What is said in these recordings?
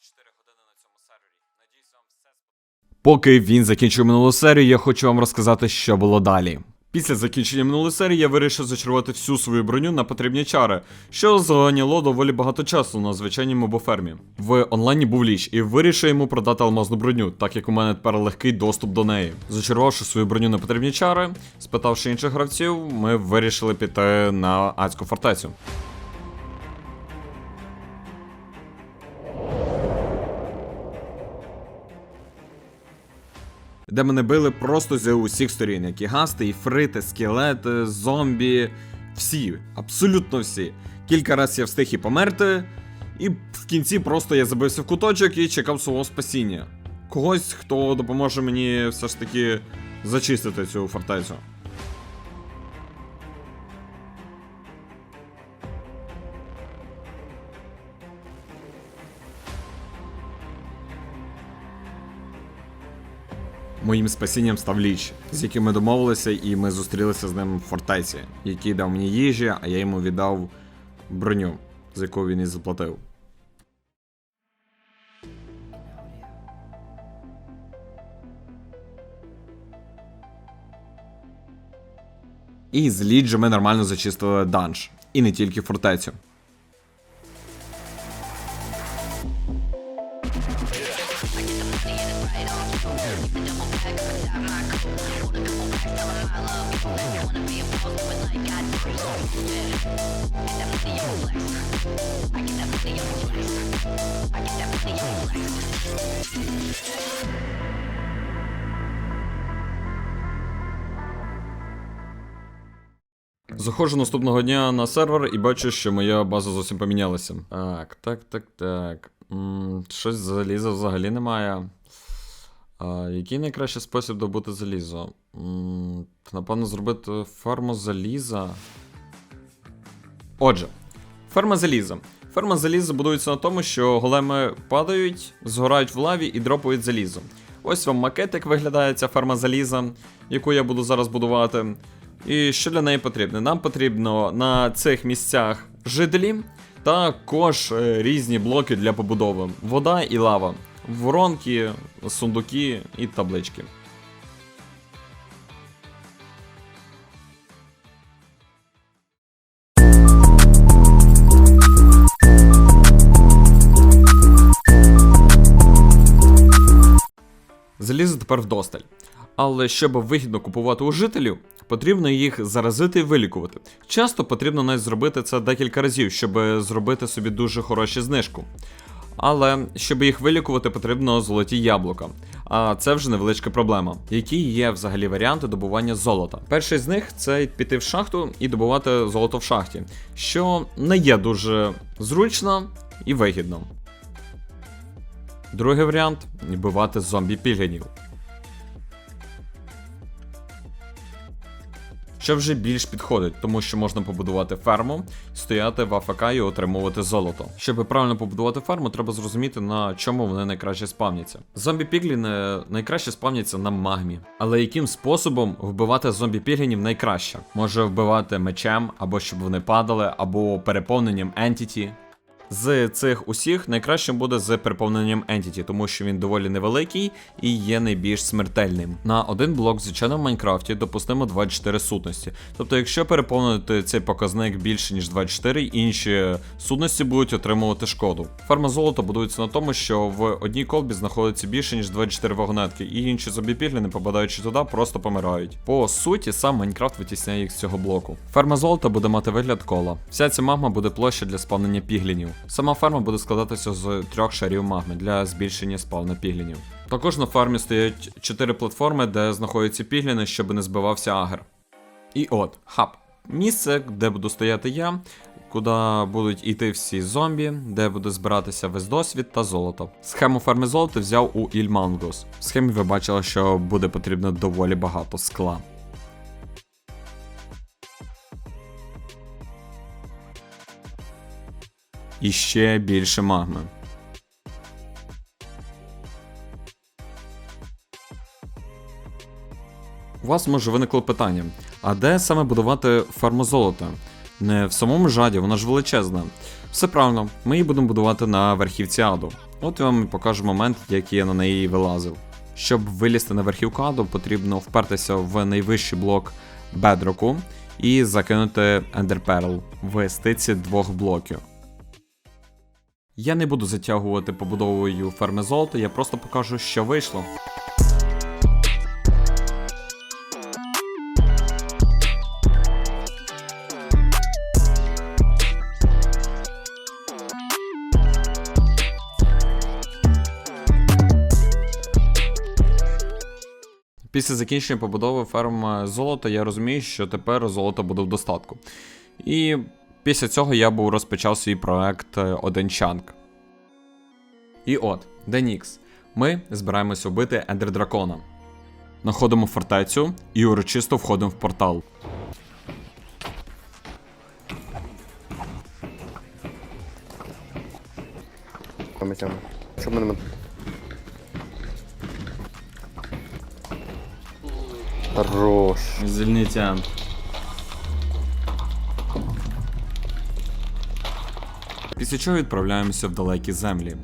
24 години на цьому сервері. Надіюсь, вам все. Поки він закінчив минулу серію, я хочу вам розказати, що було далі. Після закінчення минулої серії я вирішив зачарувати всю свою броню на потрібні чари, що зайняло доволі багато часу на звичайній мобофермі. В онлайні був ліч і вирішив йому продати алмазну броню, так як у мене тепер легкий доступ до неї. Зачарувавши свою броню на потрібні чари, спитавши інших гравців, ми вирішили піти на адську фортецю. Де мене били просто з усіх сторін, як і гасти, і фрити, скелети, зомбі. Всі, абсолютно всі. Кілька разів я встиг і померти, і в кінці просто я забився в куточок і чекав свого спасіння. Когось, хто допоможе мені все ж таки зачистити цю фортецю. Моїм спасінням став ліч, з яким ми домовилися, і ми зустрілися з ним в фортеці, який дав мені їжі, а я йому віддав броню, за яку він і заплатив. І з ліджа ми нормально зачистили данж. І не тільки фортецю. Заходжу наступного дня на сервер і бачу, що моя база зовсім помінялася. Так, так, так, так. м щось заліза взагалі немає. А, який найкращий спосіб добути залізо? Напевно, зробити ферму заліза. Отже, ферма заліза. Ферма заліза будується на тому, що големи падають, згорають в лаві і дропають залізо. Ось вам макет, як виглядає ця ферма заліза, яку я буду зараз будувати. І що для неї потрібно? Нам потрібно на цих місцях жителі, також е, різні блоки для побудови: вода і лава, воронки, сундуки і таблички. Залізо тепер вдосталь. Але щоб вигідно купувати у жителів, потрібно їх заразити і вилікувати. Часто потрібно навіть зробити це декілька разів, щоб зробити собі дуже хорошу знижку. Але щоб їх вилікувати, потрібно золоті яблука. А це вже невеличка проблема. Які є взагалі варіанти добування золота? Перший з них це піти в шахту і добувати золото в шахті, що не є дуже зручно і вигідно. Другий варіант вбивати зомбі пілігнів. Що вже більш підходить, тому що можна побудувати ферму, стояти в АФК і отримувати золото. Щоб правильно побудувати ферму, треба зрозуміти, на чому вони найкраще спавняться. Зомбі пігліни найкраще спавняться на магмі. Але яким способом вбивати зомбі піглінів найкраще? Може вбивати мечем, або щоб вони падали, або переповненням ентіті. З цих усіх найкращим буде з переповненням Entity, тому що він доволі невеликий і є найбільш смертельним. На один блок, звичайно, в Майнкрафті допустимо 24 сутності. Тобто, якщо переповнити цей показник більше ніж 24, інші сутності будуть отримувати шкоду. Ферма золота будується на тому, що в одній колбі знаходиться більше ніж 24 вагонетки, і інші зомбіпігліни, попадаючи туди, просто помирають. По суті, сам Майнкрафт витісняє їх з цього блоку. Ферма золота буде мати вигляд кола. Вся ця магма буде площа для спавнення піглінів. Сама ферма буде складатися з трьох шарів магми для збільшення спавна піглінів. Також на фермі стоять чотири платформи, де знаходяться пігліни, щоб не збивався агр. І от, хаб. Місце, де буду стояти я, куди будуть йти всі зомбі, де буде збиратися весь досвід та золото. Схему ферми золота взяв у Ільмангос. В схемі ви бачили, що буде потрібно доволі багато скла. І ще більше магми. У вас може виникло питання: а де саме будувати ферму золота? Не в самому жаді, вона ж величезна. Все правильно, ми її будемо будувати на верхівці аду. От я вам покажу момент, як я на неї вилазив. Щоб вилізти на верхівку аду, потрібно впертися в найвищий блок бедроку і закинути Pearl в стиці двох блоків. Я не буду затягувати побудовою ферми золота, я просто покажу, що вийшло. Після закінчення побудови ферми золота я розумію, що тепер золото буде в достатку. І після цього я був розпочав свій проект е, Один Чанк. І от, Денікс. Ми збираємося вбити Ендер Дракона. Находимо фортецю і урочисто входимо в портал. Тями. Мене. Хорош. Звільніть Після чого відправляємося в далекі землі,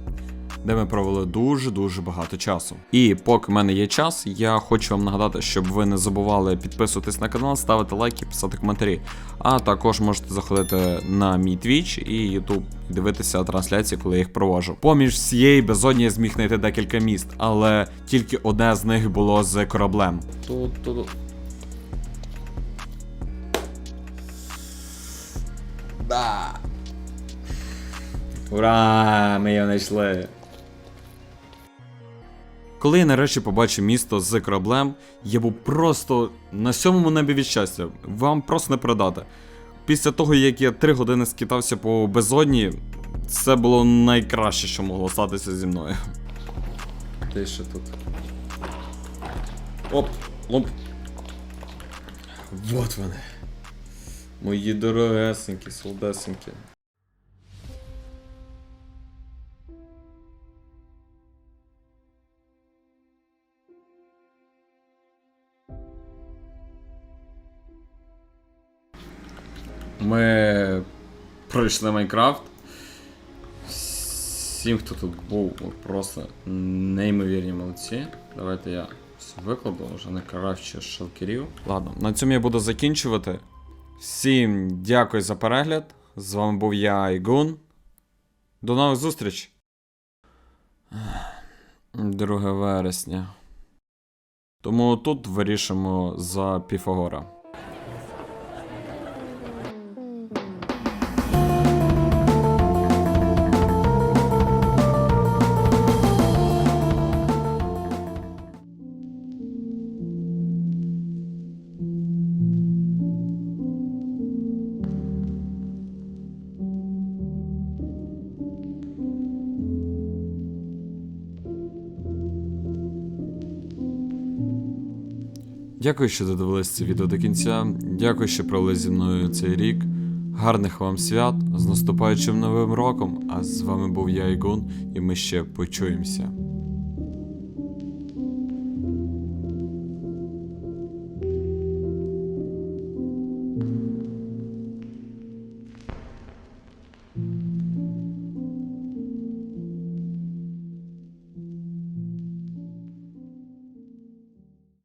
де ми провели дуже-дуже багато часу. І поки в мене є час, я хочу вам нагадати, щоб ви не забували підписуватись на канал, ставити лайки, писати коментарі. А також можете заходити на мій Twitch і YouTube і дивитися трансляції, коли я їх проводжу. Поміж всієї безодні я зміг знайти декілька міст, але тільки одне з них було з кораблем. Тут, тут. Да. Ура! Ми його знайшли. Коли я нарешті побачив місто з кораблем, я був просто на сьомому небі від щастя. Вам просто не передати. Після того, як я три години скитався по безодні, це було найкраще, що могло статися зі мною. Де ще тут? Оп, лоп. Вот вони. Мої дорогесенькі, солдесенькі. Пройшли Майнкрафт. Всім, хто тут був, просто неймовірні молодці. Давайте я все викладу, вже не крафчу шалкерів. Ладно, на цьому я буду закінчувати. Всім дякую за перегляд. З вами був я, Айгун. До нових зустріч. 2 вересня. Тому тут вирішимо за Піфагора. Дякую, що додивились це відео до кінця. Дякую, що провели зі мною цей рік. Гарних вам свят з наступаючим новим роком. А з вами був я Ігун, і ми ще почуємося.